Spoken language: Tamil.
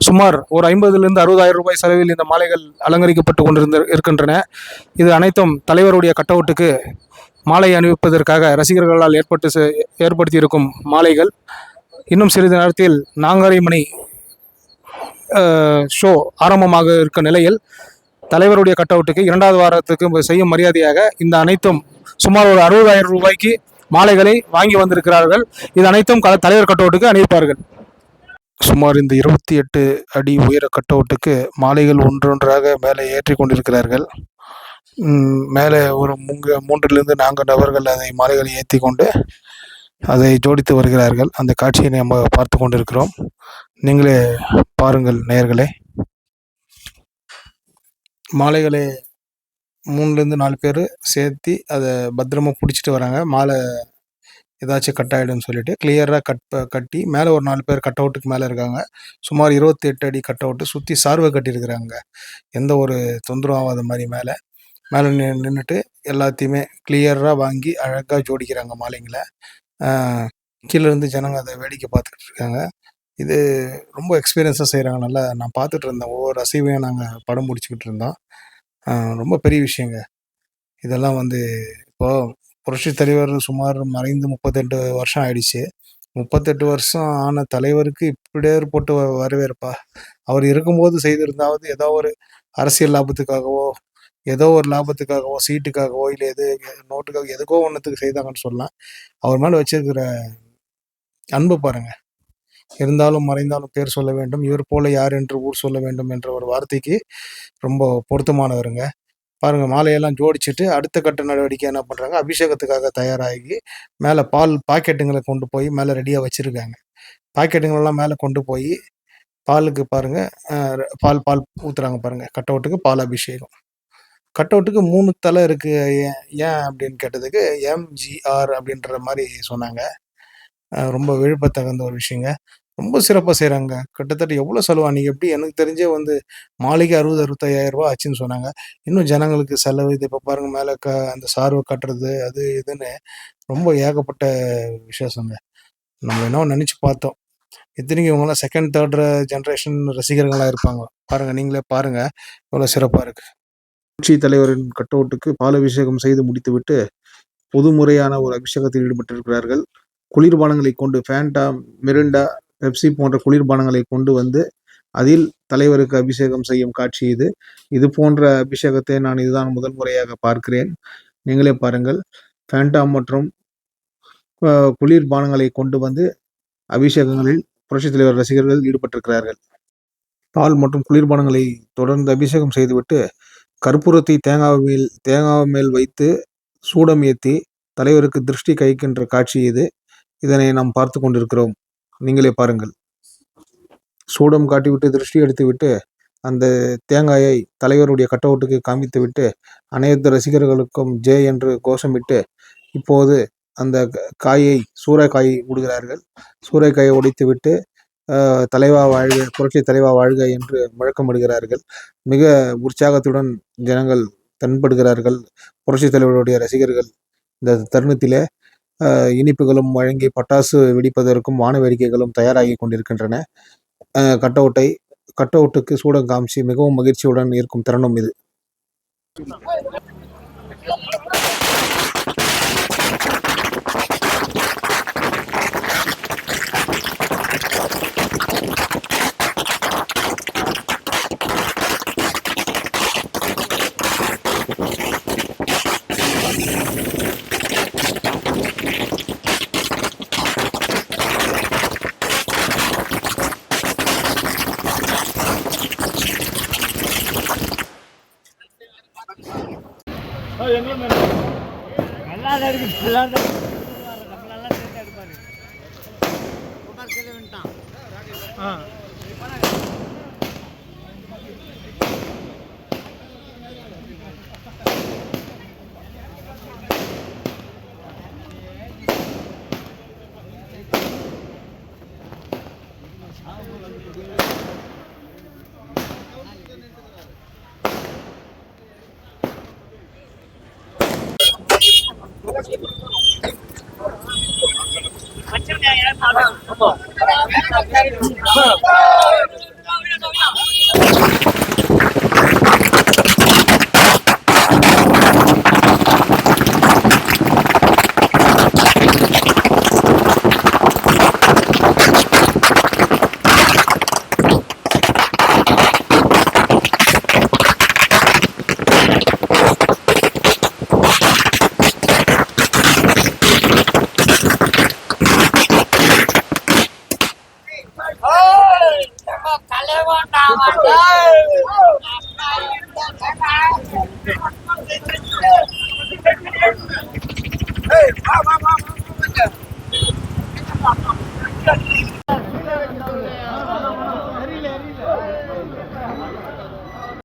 சுமார் ஒரு ஐம்பதுலேருந்து அறுபதாயிரம் ரூபாய் செலவில் இந்த மாலைகள் அலங்கரிக்கப்பட்டு கொண்டிருந்த இருக்கின்றன. இது அனைத்தும் தலைவருடைய கட்டவுட்டுக்கு மாலை அணிவிப்பதற்காக ரசிகர்களால் ஏற்பட்டு செ- ஏற்படுத்தியிருக்கும் மாலைகள். இன்னும் சிறிது நேரத்தில் நான்கரை மணி ஷோ ஆரம்பமாக இருக்கும் நிலையில் தலைவருடைய கட்டவுட்டுக்கு இரண்டாவது வாரத்துக்கு செய்யும் மரியாதையாக இந்த அனைத்தும் சுமார் ஒரு அறுபதாயிரம் ரூபாய்க்கு மாலைகளை வாங்கி வந்திருக்கிறார்கள். இது அனைத்தும் கல தலைவர் கட்டவுட்டுக்கு அணிவிப்பார்கள். சுமார் இந்த இருபத்தி எட்டு அடி உயர கட்டவுட்டுக்கு மாலைகள் ஒன்றொன்றாக மேலே ஏற்றி கொண்டிருக்கிறார்கள். மேலே ஒரு மூங்க மூன்றிலிருந்து நான்கு நபர்கள் அதை மாலைகளை ஏற்றி கொண்டு அதை ஜோடித்து வருகிறார்கள். அந்த காட்சியை நம்ம பார்த்து கொண்டிருக்கிறோம். நீங்களே பாருங்கள் நேயர்களே. மாலைகளை மூணுலேருந்து நாலு பேர் சேர்த்து அதை பத்திரமா பிடிச்சிட்டு வராங்க. மாலை ஏதாச்சும் கட் ஆகிடும்னு சொல்லிட்டு. கிளியராக கட் கட்டி மேலே ஒரு நாலு பேர் கட் அவுட்டுக்கு மேலே இருக்காங்க. சுமார் இருபத்தி எட்டு அடி கட் அவுட்டு சுற்றி சார்வை கட்டியிருக்கிறாங்க. எந்த ஒரு தொந்தரவும் ஆகாத மாதிரி மேலே. மேலே நின்றுட்டு எல்லாத்தையுமே கிளியராக வாங்கி அழகாக ஜோடிக்கிறாங்க மாலைங்களை. கீழேருந்து ஜனங்கள் ஜனங்க அதை வேடிக்கை பார்த்துக்கிட்டு இருக்காங்க. இது ரொம்ப எக்ஸ்பீரியன்ஸாக செய்கிறாங்க நல்லா நான் பார்த்துட்டு இருந்தேன். ஒவ்வொரு அசைவையும் நாங்கள் படம் பிடிச்சிக்கிட்டு இருந்தோம். ரொம்ப பெரிய விஷயங்க. இதெல்லாம் வந்து இப்போ புரட்சி தலைவர் சுமார் மறைந்து முப்பத்தெட்டு வருஷம் ஆயிடுச்சு. முப்பத்தெட்டு வருஷம் ஆன தலைவருக்கு இப்படியே போட்டு வ- வரவேற்பா. அவர் இருக்கும்போது செய்திருந்தாவது ஏதோ ஒரு அரசியல் லாபத்துக்காகவோ ஏதோ ஒரு லாபத்துக்காகவோ சீட்டுக்காகவோ இல்லை எது நோட்டுக்காக எதுக்கோ ஒன்றுத்துக்கு செய்தாங்கன்னு சொல்லலாம். அவர் மேலே வச்சிருக்கிற அன்பு பாருங்கள் இருந்தாலும் மறைந்தாலும் பேர் சொல்ல வேண்டும். இவர் போல யார் என்று ஊர் சொல்ல வேண்டும் என்ற ஒரு வார்த்தைக்கு ரொம்ப பொருத்தமானவருங்க. பாருங்கள் மாலையெல்லாம் ஜோடிச்சுட்டு அடுத்த கட்ட நடவடிக்கை என்ன பண்ணுறாங்க அபிஷேகத்துக்காக தயாராகி மேலே பால் பாக்கெட்டுங்களை கொண்டு போய் மேலே ரெடியாக வச்சுருக்காங்க. பாக்கெட்டுங்களெல்லாம் மேலே கொண்டு போய் பாலுக்கு பாருங்கள் பால் பால் ஊற்றுறாங்க பாருங்கள் கட் அவுட்டுக்கு பால் அபிஷேகம். கட் அவுட்டுக்கு மூணு தலை இருக்குது ஏன் ஏன் அப்படின்னு கேட்டதுக்கு எம்ஜிஆர் அப்படின்ற மாதிரி சொன்னாங்க. ரொம்ப விழுப்பத்தகுந்த ஒரு விஷயங்க. ரொம்ப சிறப்பாக செய்கிறாங்க கிட்டத்தட்ட எவ்வளோ செலவு அன்றைக்கி எப்படி எனக்கு தெரிஞ்சே வந்து மாளிகை அறுபது அறுபத்தையாயிரம் ரூபா ஆச்சுன்னு சொன்னாங்க. இன்னும் ஜனங்களுக்கு செலவு இது இப்போ பாருங்க மேலே க அந்த சார்வை கட்டுறது அது இதுன்னு ரொம்ப ஏகப்பட்ட விசேஷங்க. நம்ம என்ன நினச்சி பார்த்தோம். இத்தனைக்கும் இவங்கெல்லாம் செகண்ட் தேர்ட் ஜென்ரேஷன் ரசிகர்களாக இருப்பாங்க. பாருங்க நீங்களே பாருங்க. இவ்வளோ சிறப்பாக இருக்கு. கட்சி தலைவரின் கட்டவுட்டுக்கு பால் அபிஷேகம் செய்து முடித்துவிட்டு பொது முறையான ஒரு அபிஷேகத்தில் ஈடுபட்டிருக்கிறார்கள். குளிர்பானங்களை கொண்டு ஃபேண்டா மிரிண்டா பெப்சி போன்ற குளிர்பானங்களை கொண்டு வந்து அதில் தலைவருக்கு அபிஷேகம் செய்யும் காட்சி இது. இது போன்ற அபிஷேகத்தை நான் இதுதான் முதல் முறையாக பார்க்கிறேன். நீங்களே பாருங்கள். ஃபேண்டா மற்றும் குளிர்பானங்களை கொண்டு வந்து அபிஷேகங்களில் புரட்சித் தலைவர் ரசிகர்கள் ஈடுபட்டிருக்கிறார்கள். பால் மற்றும் குளிர்பானங்களை தொடர்ந்து அபிஷேகம் செய்துவிட்டு கற்பூரத்தை தேங்காய் மேல் தேங்காய் மேல் வைத்து சூடம் ஏற்றி தலைவருக்கு திருஷ்டி கைக்கின்ற காட்சி இது. இதனை நாம் பார்த்து கொண்டிருக்கிறோம். நீங்களே பாருங்கள். சூடம் காட்டிவிட்டு திருஷ்டி எடுத்துவிட்டு அந்த தேங்காயை தலைவருடைய கட்டவுட்டுக்கு காமித்துவிட்டு அனைத்து ரசிகர்களுக்கும் ஜே என்று கோஷமிட்டு இப்போது அந்த க- காயை சூறைக்காயை விடுகிறார்கள் சூறைக்காயை உடைத்துவிட்டு தலைவா வாழ்க புரட்சி தலைவா வாழ்க என்று முழக்கமிடுகிறார்கள். மிக உற்சாகத்துடன் ஜனங்கள் தென்படுகிறார்கள். புரட்சி தலைவருடைய ரசிகர்கள் இந்த தருணத்திலே இனிப்புகளும் வழங்கி பட்டாசு வெடிப்பதற்கும் வானவேடிக்கைகளும் தயாராகி கொண்டிருக்கின்றன. கட் அவுட்டை கட் அவுட்டுக்கு சூடம் காமிச்சு மிகவும் மகிழ்ச்சியுடன் இருக்கும் தருணம் இது. நல்லா தான் இருக்கு நல்லா நம்மளெல்லாம் சேர்த்து எடுப்பாரு புகார் கேள்வி வந்துட்டான் Thank you. ஆமா. Hey, bye bye.